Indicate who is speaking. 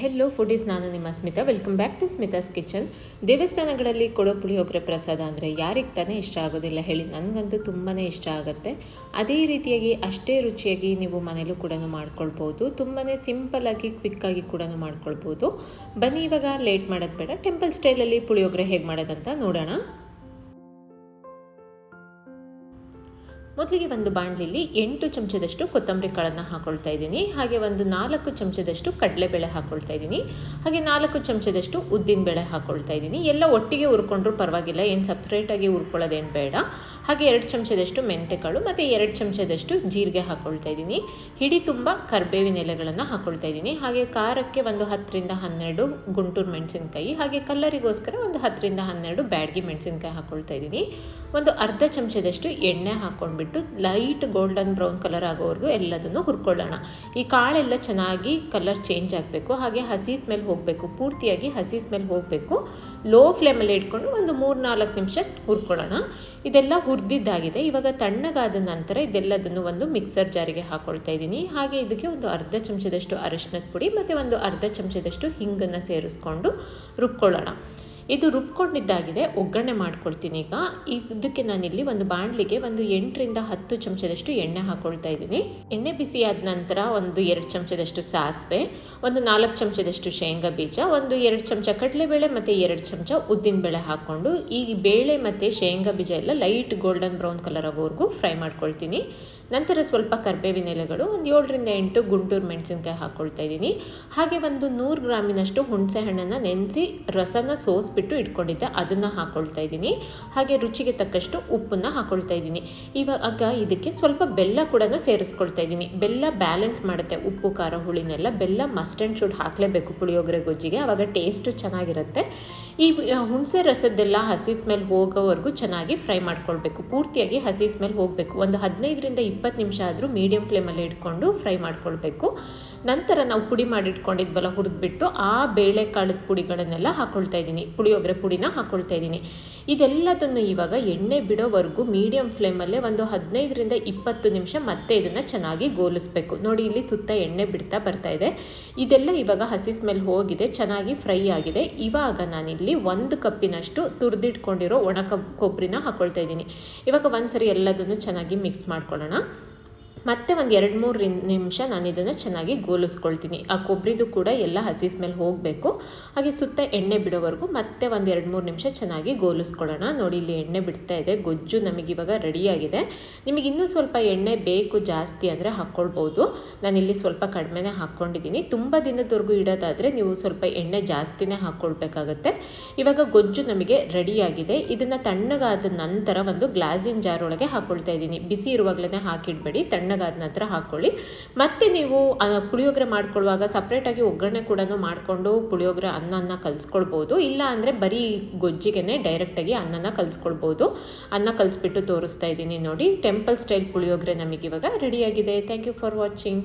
Speaker 1: Hello foodies ನಾನು ನಿಮ್ಮ Smita. Welcome back to Smita's kitchen ದೇವಸ್ಥಾನಗಳಲ್ಲಿ ಕೊಡೋ ಪುಳಿಯೋಗರೆ ಪ್ರಸಾದ ಅಂದರೆ ಯಾರಿಗೆ ತಾನೇ ಇಷ್ಟ ಆಗೋದಿಲ್ಲ ಹೇಳಿ. ನನಗಂತೂ ತುಂಬಾ ಇಷ್ಟ ಆಗುತ್ತೆ. ಅದೇ ರೀತಿಯಾಗಿ ಅಷ್ಟೇ ರುಚಿಯಾಗಿ ನೀವು ಮನೇಲೂ ಕೂಡ ಮಾಡ್ಕೊಳ್ಬೋದು. ತುಂಬಾ ಸಿಂಪಲ್ಲಾಗಿ ಕ್ವಿಕ್ಕಾಗಿ ಕೂಡ ಮಾಡ್ಕೊಳ್ಬೋದು. ಬನ್ನಿ ಇವಾಗ ಲೇಟ್ ಮಾಡೋದು ಬೇಡ. ಟೆಂಪಲ್ ಸ್ಟೈಲಲ್ಲಿ ಪುಳಿಯೋಗರೆ ಹೇಗೆ ಮಾಡೋದಂತ ನೋಡೋಣ. ಮೊದಲಿಗೆ ಒಂದು ಬಾಣಲಿಲಿ ಎಂಟು ಚಮಚದಷ್ಟು ಕೊತ್ತಂಬರಿ ಕಾಳನ್ನು ಹಾಕೊಳ್ತಾ ಇದ್ದೀನಿ. ಹಾಗೆ ಒಂದು ನಾಲ್ಕು ಚಮಚದಷ್ಟು ಕಡಲೆಬೇಳೆ ಹಾಕ್ಕೊಳ್ತಾ ಇದ್ದೀನಿ. ಹಾಗೆ ನಾಲ್ಕು ಚಮಚದಷ್ಟು ಉದ್ದಿನ ಬೇಳೆ ಹಾಕೊಳ್ತಾ ಇದ್ದೀನಿ. ಎಲ್ಲ ಒಟ್ಟಿಗೆ ಹುರ್ಕೊಂಡ್ರೂ ಪರವಾಗಿಲ್ಲ, ಏನು ಸಪ್ರೇಟಾಗಿ ಹುರ್ಕೊಳ್ಳೋದೇನು ಬೇಡ. ಹಾಗೆ ಎರಡು ಚಮಚದಷ್ಟು ಮೆಂತೆಕಾಳು ಮತ್ತು ಎರಡು ಚಮಚದಷ್ಟು ಜೀರಿಗೆ ಹಾಕ್ಕೊಳ್ತಾ ಇದ್ದೀನಿ. ಹಿಡಿ ತುಂಬ ಕರ್ಬೇವಿನ ಎಲೆಗಳನ್ನು ಹಾಕ್ಕೊಳ್ತಾ ಇದ್ದೀನಿ. ಹಾಗೆ ಖಾರಕ್ಕೆ ಒಂದು ಹತ್ತರಿಂದ ಹನ್ನೆರಡು ಗುಂಟೂರು ಮೆಣಸಿನಕಾಯಿ, ಹಾಗೆ ಕಲ್ಲರಿಗೋಸ್ಕರ ಒಂದು ಹತ್ತರಿಂದ ಹನ್ನೆರಡು ಬ್ಯಾಡ್ಗಿ ಮೆಣಸಿನಕಾಯಿ ಹಾಕ್ಕೊಳ್ತಾ ಇದ್ದೀನಿ. ಒಂದು ಅರ್ಧ ಚಮಚದಷ್ಟು ಎಣ್ಣೆ ಹಾಕ್ಕೊಂಡ್ಬಿಟ್ಟು ಲೈಟ್ ಗೋಲ್ಡನ್ ಬ್ರೌನ್ ಕಲರ್ ಆಗೋವರೆಗೂ ಎಲ್ಲದನ್ನು ಹುರ್ಕೊಳ್ಳೋಣ. ಈ ಕಾಳೆಲ್ಲ ಚೆನ್ನಾಗಿ ಕಲರ್ ಚೇಂಜ್ ಆಗಬೇಕು. ಹಾಗೆ ಹಸಿ ಸ್ಮೆಲ್ ಹೋಗಬೇಕು. ಪೂರ್ತಿಯಾಗಿ ಹಸಿ ಸ್ಮೆಲ್ ಹೋಗಬೇಕು. ಲೋ ಫ್ಲೇಮಲ್ಲಿ ಇಟ್ಕೊಂಡು ಒಂದು ಮೂರು ನಾಲ್ಕು ನಿಮಿಷ ಹುರ್ಕೊಳ್ಳೋಣ. ಇದೆಲ್ಲ ಹುರಿದಿದ್ದಾಗಿದೆ. ಇವಾಗ ತಣ್ಣಗಾದ ನಂತರ ಇದೆಲ್ಲದನ್ನು ಒಂದು ಮಿಕ್ಸರ್ ಜಾರಿಗೆ ಹಾಕೊಳ್ತಾ ಇದ್ದೀನಿ. ಹಾಗೆ ಇದಕ್ಕೆ ಒಂದು ಅರ್ಧ ಚಮಚದಷ್ಟು ಅರಿಶಿನದ ಪುಡಿ ಮತ್ತು ಒಂದು ಅರ್ಧ ಚಮಚದಷ್ಟು ಹಿಂಗನ್ನು ಸೇರಿಸ್ಕೊಂಡು ರುಬ್ಕೊಳ್ಳೋಣ. ಇದು ರುಬ್ಕೊಂಡಿದ್ದಾಗಿದೆ, ಒಗ್ಗರಣೆ ಮಾಡ್ಕೊಳ್ತೀನಿ ಈಗ. ಇದಕ್ಕೆ ನಾನಿಲ್ಲಿ ಒಂದು ಬಾಣಲಿಗೆ ಒಂದು ಎಂಟರಿಂದ ಹತ್ತು ಚಮಚದಷ್ಟು ಎಣ್ಣೆ ಹಾಕ್ಕೊಳ್ತಾ ಇದ್ದೀನಿ. ಎಣ್ಣೆ ಬಿಸಿ ಆದ ನಂತರ ಒಂದು ಎರಡು ಚಮಚದಷ್ಟು ಸಾಸಿವೆ, ಒಂದು ನಾಲ್ಕು ಚಮಚದಷ್ಟು ಶೇಂಗಾ ಬೀಜ, ಒಂದು ಎರಡು ಚಮಚ ಕಡಲೆಬೇಳೆ ಮತ್ತು ಎರಡು ಚಮಚ ಉದ್ದಿನಬೇಳೆ ಹಾಕ್ಕೊಂಡು, ಈ ಬೇಳೆ ಮತ್ತು ಶೇಂಗಾ ಬೀಜ ಎಲ್ಲ ಲೈಟ್ ಗೋಲ್ಡನ್ ಬ್ರೌನ್ ಕಲರ್ ಆಗೋವರೆಗೂ ಫ್ರೈ ಮಾಡ್ಕೊಳ್ತೀನಿ. ನಂತರ ಸ್ವಲ್ಪ ಕರ್ಬೇವಿನ ಎಲೆಗಳು, ಒಂದು ಏಳರಿಂದ ಎಂಟು ಗುಂಟೂರು ಮೆಣಸಿನ್ಕಾಯಿ ಹಾಕ್ಕೊಳ್ತಾ ಇದ್ದೀನಿ. ಹಾಗೆ ಒಂದು ನೂರು ಗ್ರಾಮಿನಷ್ಟು ಹುಣಸೆ ಹಣ್ಣನ್ನು ನೆನೆಸಿ, ರಸನ ಸೋಸ್ಬಿಟ್ಟು ಇಟ್ಕೊಂಡಿದ್ದೆ, ಅದನ್ನು ಹಾಕ್ಕೊಳ್ತಾ ಇದ್ದೀನಿ. ಹಾಗೆ ರುಚಿಗೆ ತಕ್ಕಷ್ಟು ಉಪ್ಪನ್ನು ಹಾಕ್ಕೊಳ್ತಾ ಇದ್ದೀನಿ. ಇವಾಗ ಇದಕ್ಕೆ ಸ್ವಲ್ಪ ಬೆಲ್ಲ ಕೂಡ ಸೇರಿಸ್ಕೊಳ್ತಾ ಇದ್ದೀನಿ. ಬೆಲ್ಲ ಬ್ಯಾಲೆನ್ಸ್ ಮಾಡುತ್ತೆ, ಉಪ್ಪು, ಖಾರ, ಹುಳಿನೆಲ್ಲ. ಬೆಲ್ಲ ಮಸ್ಟ್ ಆ್ಯಂಡ್ ಶುಡ್ ಹಾಕಲೇಬೇಕು ಪುಳಿಯೋಗರೆ ಗೊಜ್ಜಿಗೆ. ಆವಾಗ ಟೇಸ್ಟು ಚೆನ್ನಾಗಿರುತ್ತೆ. ಈ ಹುಣಸೆ ರಸದ್ದೆಲ್ಲ ಹಸಿ ಸ್ಮೆಲ್ ಹೋಗೋವರೆಗೂ ಚೆನ್ನಾಗಿ ಫ್ರೈ ಮಾಡ್ಕೊಳ್ಬೇಕು. ಪೂರ್ತಿಯಾಗಿ ಹಸಿ ಸ್ಮೆಲ್ ಹೋಗಬೇಕು. ಒಂದು ಹದಿನೈದರಿಂದ ಇಪ್ಪತ್ತು ನಿಮಿಷ ಆದರೂ ಮೀಡಿಯಮ್ ಫ್ಲೇಮಲ್ಲಿ ಇಟ್ಕೊಂಡು ಫ್ರೈ ಮಾಡ್ಕೊಳ್ಬೇಕು. ನಂತರ ನಾವು ಪುಡಿ ಮಾಡಿಟ್ಕೊಂಡಿದ್ವಲ್ಲ, ಹುರಿದ್ಬಿಟ್ಟು ಆ ಬೇಳೆಕಾಳದ ಪುಡಿಗಳನ್ನೆಲ್ಲ ಹಾಕ್ಕೊಳ್ತಾ ಇದ್ದೀನಿ. ಪುಳಿಯೋಗರೆ ಪುಡಿನ ಹಾಕ್ಕೊಳ್ತಾ ಇದ್ದೀನಿ. ಇದೆಲ್ಲದನ್ನು ಇವಾಗ ಎಣ್ಣೆ ಬಿಡೋವರೆಗೂ ಮೀಡಿಯಮ್ ಫ್ಲೇಮಲ್ಲೇ ಒಂದು ಹದಿನೈದರಿಂದ ಇಪ್ಪತ್ತು ನಿಮಿಷ ಮತ್ತೆ ಇದನ್ನು ಚೆನ್ನಾಗಿ ಗೋಲಿಸ್ಬೇಕು. ನೋಡಿ, ಇಲ್ಲಿ ಸುತ್ತ ಎಣ್ಣೆ ಬಿಡ್ತಾ ಬರ್ತಾ ಇದೆ. ಇದೆಲ್ಲ ಇವಾಗ ಹಸಿ ಸ್ಮೆಲ್ ಹೋಗಿದೆ, ಚೆನ್ನಾಗಿ ಫ್ರೈ ಆಗಿದೆ. ಇವಾಗ ನಾನಿಲ್ಲಿ ಒಂದು ಕಪ್ಪಿನಷ್ಟು ತುರಿದಿಟ್ಕೊಂಡಿರೋ ಒಣ ಕಬ್ ಕೊಬ್ಬರಿನ ಹಾಕ್ಕೊಳ್ತಾ ಇದ್ದೀನಿ. ಇವಾಗ ಒಂದ್ಸರಿ ಎಲ್ಲದನ್ನು ಚೆನ್ನಾಗಿ ಮಿಕ್ಸ್ ಮಾಡ್ಕೊಳ್ಳೋಣ. ಮತ್ತೆ ಒಂದು ಎರಡು ಮೂರು ನಿಮಿಷ ನಾನು ಇದನ್ನು ಚೆನ್ನಾಗಿ ಗೋಲಿಸ್ಕೊಳ್ತೀನಿ. ಆ ಕೊಬ್ಬರಿದು ಕೂಡ ಎಲ್ಲ ಹಸಿ ಸ್ಮೆಲ್ ಹೋಗಬೇಕು. ಹಾಗೆ ಸುತ್ತ ಎಣ್ಣೆ ಬಿಡೋವರೆಗೂ ಮತ್ತೆ ಒಂದು ಎರಡು ಮೂರು ನಿಮಿಷ ಚೆನ್ನಾಗಿ ಗೋಲಿಸ್ಕೊಳ್ಳೋಣ ನೋಡಿ, ಇಲ್ಲಿ ಎಣ್ಣೆ ಬಿಡ್ತಾ ಇದೆ. ಗೊಜ್ಜು ನಮಗಿವಾಗ ರೆಡಿಯಾಗಿದೆ ನಿಮಗೆ ಇನ್ನೂ ಸ್ವಲ್ಪ ಎಣ್ಣೆ ಬೇಕು ಜಾಸ್ತಿ ಅಂದರೆ ಹಾಕ್ಕೊಳ್ಬೋದು ನಾನಿಲ್ಲಿ ಸ್ವಲ್ಪ ಕಡಿಮೆನೇ ಹಾಕ್ಕೊಂಡಿದ್ದೀನಿ ತುಂಬ ದಿನದವರೆಗೂ ಇಡೋದಾದರೆ ನೀವು ಸ್ವಲ್ಪ ಎಣ್ಣೆ ಜಾಸ್ತಿನೇ ಹಾಕ್ಕೊಳ್ಬೇಕಾಗತ್ತೆ ಇವಾಗ ಗೊಜ್ಜು ನಮಗೆ ರೆಡಿಯಾಗಿದೆ ಇದನ್ನು ತಣ್ಣಗಾದ ನಂತರ ಒಂದು ಗ್ಲಾಸಿನ ಜಾರೊಳಗೆ ಹಾಕ್ಕೊಳ್ತಾ ಇದ್ದೀನಿ ಬಿಸಿ ಇರುವಾಗಲೇ ಹಾಕಿಡ್ಬೇಡಿ. ತಣ್ಣ ತಣ್ಣಗಾದ ನಂತರ ಹಾಕ್ಕೊಳ್ಳಿ. ಮತ್ತು ನೀವು ಪುಳಿಯೋಗರೆ ಮಾಡ್ಕೊಳ್ಳುವಾಗ ಸಪ್ರೇಟಾಗಿ ಒಗ್ಗರಣೆ ಕೂಡ ಮಾಡಿಕೊಂಡು ಪುಳಿಯೋಗರೆ ಅನ್ನನ ಕಲಿಸ್ಕೊಳ್ಬೋದು. ಇಲ್ಲ ಅಂದರೆ ಬರೀ ಗೊಜ್ಜಿಗೆ ಡೈರೆಕ್ಟಾಗಿ ಅನ್ನನ ಕಲಿಸ್ಕೊಳ್ಬೋದು. ಅನ್ನ ಕಲಿಸ್ಬಿಟ್ಟು ತೋರಿಸ್ತಾ ಇದ್ದೀನಿ ನೋಡಿ. ಟೆಂಪಲ್ ಸ್ಟೈಲ್ ಪುಳಿಯೋಗರೆ ನಮಗಿವಾಗ ರೆಡಿಯಾಗಿದೆ ಥ್ಯಾಂಕ್ ಯು ಫಾರ್ ವಾಚಿಂಗ್